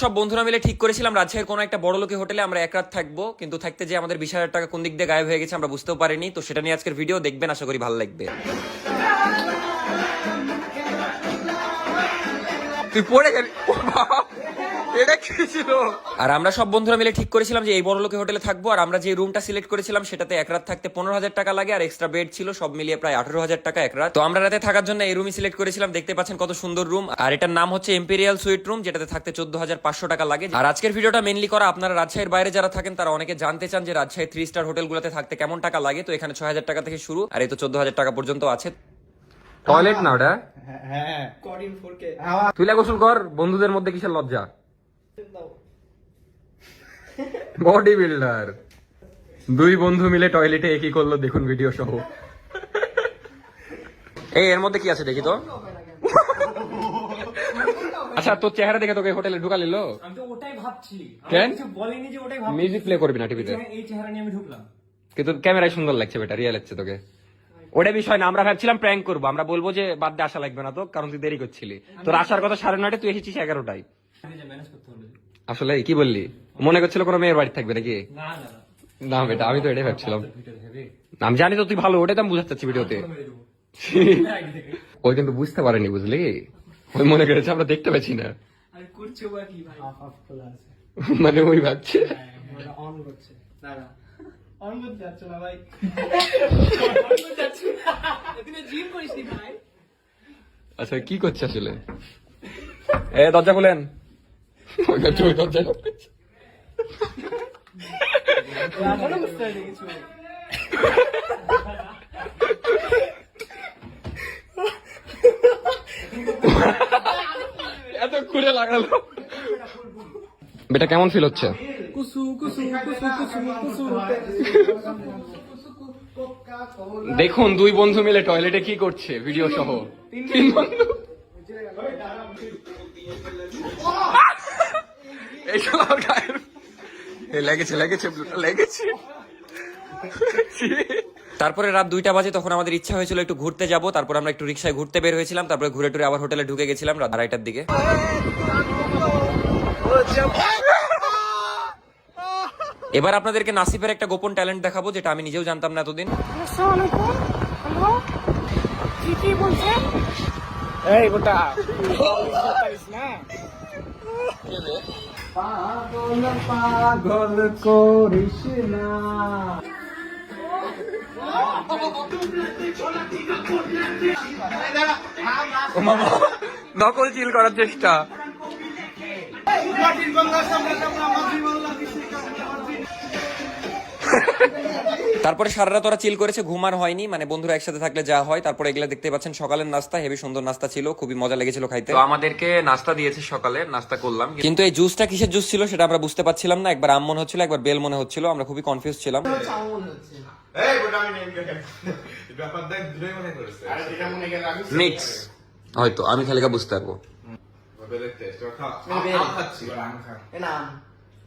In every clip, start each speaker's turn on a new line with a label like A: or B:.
A: সব বন্ধুরা মিলে ঠিক করেছিলাম রাজশাহীর কোনো একটা বড় লোকের হোটেলে আমরা এক রাত থাকব কিন্তু থাকতে যে আমাদের বিশ হাজার টাকা কোন দিক দিয়ে গায়েব হয়ে গেছে আমরা বুঝতেও পারিনি। তো সেটা নিয়ে আজকের ভিডিও দেখবেন আশা করি ভালো লাগবে। তুই পড়ে গেলি? বাবা, এটা কি ছিল? আর আমরা সব বন্ধুরা মিলে ঠিক করেছিলাম যে এই বড় লোকের হোটেলে থাকব আর আমরা যে রুমটা সিলেক্ট করেছিলাম সেটাতে এক রাত থাকতে পনেরো হাজার টাকা লাগে আর এক্সট্রা বেড ছিল সব মিলিয়ে প্রায় আঠারো হাজার টাকা এক রাত। তো আমরা রাতে থাকার জন্য এই রুমই সিলেক্ট করেছিলাম দেখতে পাচ্ছেন কত সুন্দর রুম আর এটার নাম হচ্ছে এম্পেরিয়াল সুইট রুম যেটাতে থাকতে চোদ্দ হাজার পাঁচশো টাকা লাগে। আর আজকের ভিডিওটা মেনলি করা আপনারা রাজশাহীর বাইরে যারা থাকেন তারা অনেকে জানতে চান যে রাজশাহী থ্রি স্টার হোটেল হোটেলগুলোতে থাকতে কেমন টাকা লাগে। তো এখানে ছয় হাজার টাকা থেকে শুরু আর এই তো চোদ্দ হাজার টাকা পর্যন্ত আছে। টয়লেট না ওটা?
B: হ্যাঁ
A: তুই গোসল কর বন্ধুদের মধ্যে কিসের লজ্জা? Body builder. দুই বন্ধু মিলে টয়লেটে একই করল দেখুন ভিডিও সহ। এই এর মধ্যে কি আছে দেখি তো? আচ্ছা তোর চেহারা দেখে তোকে হোটেলে ঢুকা নিল
C: আমি তো ওটাই ভাবছি।
A: কেন?
C: কিছু বলিনি যে ওটাই ভাবছি।
A: মিউজিক প্লে করবি না টিভিতে
C: এই চেহারা নিয়ে আমি ঢুকলাম।
A: কিন্তু ক্যামেরায় সুন্দর লাগছে বেটা রিয়েল লাগছে তোকে। ওটা বিষয় না আমরা ভাবছিলাম প্র্যাঙ্ক করব। আমরা বলব যে বাদ দিয়ে আসা লাগবে না তো কারণ তুই দেরি করছিলি। তোর আসার কথা সাড়ে নয়টা তুই এসেছিস এগারোটায়।
C: ম্যানেজ করতে হলো
A: আসলে কি বললি? মনে করছিল কোনো মেয়ের বাড়ি থাকবে নাকি?
C: না না
A: না।
C: না
A: বেটা আমি তো এটাই ভাবছিলাম। আমি জানি তো তুই ভালো ওটাই তো আমি বুঝাতে চাচ্ছি ভিডিওতে। ওই কিন্তু বুঝতে পারেনি বুঝলি? ওই মনে করেছে আমরা দেখতে পাচ্ছি না।
C: আরে করছে বা কি ভাই? অফ অফ খোলা আছে।
A: মানে ওই ভাবছে।
C: করছে। না না অন করতে যাচ্ছে না ভাই? অন করতে যাচ্ছে না? তুমি জিম করিস নি ভাই?
A: আচ্ছা কি করছে আসলে? এ দরজা খুলেন। ওই দরজা খুলছে।
C: এখনও বুঝতে পারিনি কিছু
A: এত ঘুরে লাগালো। বেটা কেমন ফিল হচ্ছে? দেখুন, দুই বন্ধু মিলে টয়লেটে কি করছে ভিডিও সহ। তিন বন্ধু। এই শালার গায়ের এ লেগেছে লেগেছে লেগেছে। তারপরে রাত দুইটা বাজে তখন আমাদের ইচ্ছা হয়েছিল একটু ঘুরতে যাব তারপর আমরা একটু রিক্সায় ঘুরতে বের হয়েছিলাম তারপরে ঘুরে টুরে আবার হোটেলে ঢুকে গেছিলাম রাত আড়াইটার দিকে। এবার আপনাদেরকে নাসিফের একটা গোপন ট্যালেন্ট দেখাবো যেটা আমি নিজেও জানতাম না এতদিন।
C: এই গোটা পাগল পাগল করিস না।
A: নকল চিল করার চেষ্টা। তারপরে সারা রাত ওরা চিল করেছে ঘুমার হয়নি। মানে বন্ধুরা একসাথে থাকলে যা হয় তারপরে এগুলা দেখতে পাচ্ছেন সকালের নাস্তা হেভি সুন্দর নাস্তা ছিল খুবই মজা লেগেছিল খাইতে। তো আমাদেরকে নাস্তা দিয়েছে সকালে নাস্তা করলাম কিন্তু এই জুসটা কিসের জুস ছিল সেটা আমরা বুঝতে পারছিলাম না একবার আম মনে হচ্ছিল একবার বেল মনে হচ্ছিল আমরা খুবই কনফিউজ ছিলাম।
B: মনে মনে
A: মিক্স হয়তো আমি খালি বুঝতে পারব।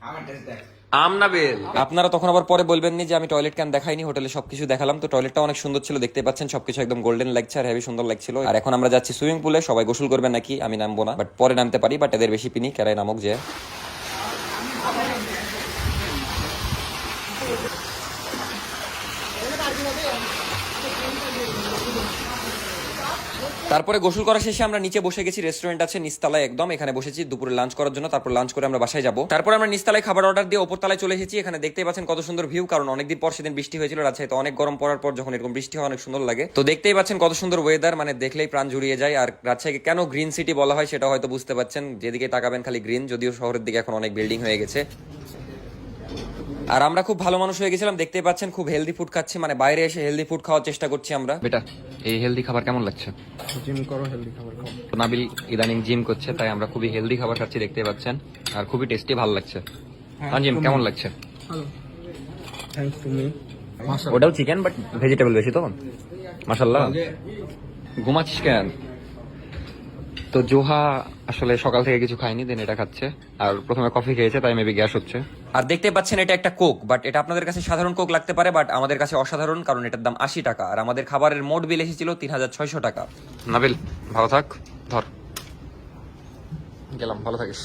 B: আমার টেস্ট দেখ।
A: আপনারা তখন আবার পরে বলবেন যে আমি টয়লেট ক্যান দেখাইনি, হোটেলে সবকিছু দেখালাম। তো টয়লেটটা অনেক সুন্দর ছিল দেখতে পাচ্ছেন, সবকিছু একদম গোল্ডেন লাগছে আর হেভি সুন্দর লাগছিল। আর এখন আমরা যাচ্ছি সুইমিং পুলে সবাই গোসল করবেন নাকি, আমি নামবো না। বাট পরে নামতে পারি বাট এদের বেশি পিনি কেরাই নামক যে। তারপরে গোসল করা শেষে আমরা নিচে বসে গেছি রেস্টুরেন্ট আছে, নিস্তালায় একদম। এখানে বসেছি, দুপুরে লাঞ্চ করার জন্য, তারপর লাঞ্চ করে আমরা বাসায় যাব। তারপর আমরা নিস্তালায় খাবার অর্ডার দিয়ে ওপর তলায় চলে এসেছি। এখানে দেখতেই পাচ্ছেন কত সুন্দর ভিউ কারণ অনেকদিন পর সেদিন বৃষ্টি হয়েছিল, রাজশাহীতে অনেক গরম পড়ার পর যখন এরকম বৃষ্টি হয়, অনেক সুন্দর লাগে। তো দেখতেই পাচ্ছেন কত সুন্দর ওয়েদার মানে দেখলেই প্রাণ জুড়িয়ে যায়। আর রাজশাহীকে কেন গ্রিন সিটি বলা হয়, সেটা হয়তো বুঝতে পাচ্ছেন। যেদিকে তাকাবেন খালি গ্রিন যদিও শহরের দিকে এখন অনেক বিল্ডিং হয়ে গেছে। আর আমরা খুব ভালো মানুষ হয়ে গেছিলাম দেখতে পাচ্ছেন খুব হেলদি ফুড খাচ্ছি মানে বাইরে এসে হেলদি ফুড খাওয়ার চেষ্টা করছি আমরা। বেটা এই হেলদি খাবার কেমন লাগছে?
C: জিম করো হেলদি খাবার খাও।
A: নাবিল ইদানিং জিম করছে তাই আমরা খুবই হেলদি খাবার খাচ্ছি দেখতে পাচ্ছেন আর খুবই টেস্টি ভালো লাগছে। জিম কেমন লাগছে?
C: থ্যাঙ্কস টু মি
A: ওটাও চিকেন বাট ভেজিটেবল বেশি তো? মাশাল্লাহ ঘুমাচ্ছিস কেন? তো জোহা আসলে সকাল থেকে কিছু খায়নি দেন এটা খাচ্ছে। আর প্রথমে কফি খেয়েছে তাই মেবি গ্যাস হচ্ছে। আর দেখতে পাচ্ছেন এটা একটা কোক বাট এটা আপনাদের কাছে সাধারণ কোক লাগতে পারে বাট আমাদের কাছে অসাধারণ কারণ এটার দাম আশি টাকা। আর আমাদের খাবারের মোট বিল এসেছিল তিন হাজার ছয়শো টাকা। নাবিল ভালো থাক ধর। গেলাম ভালো থাকিস।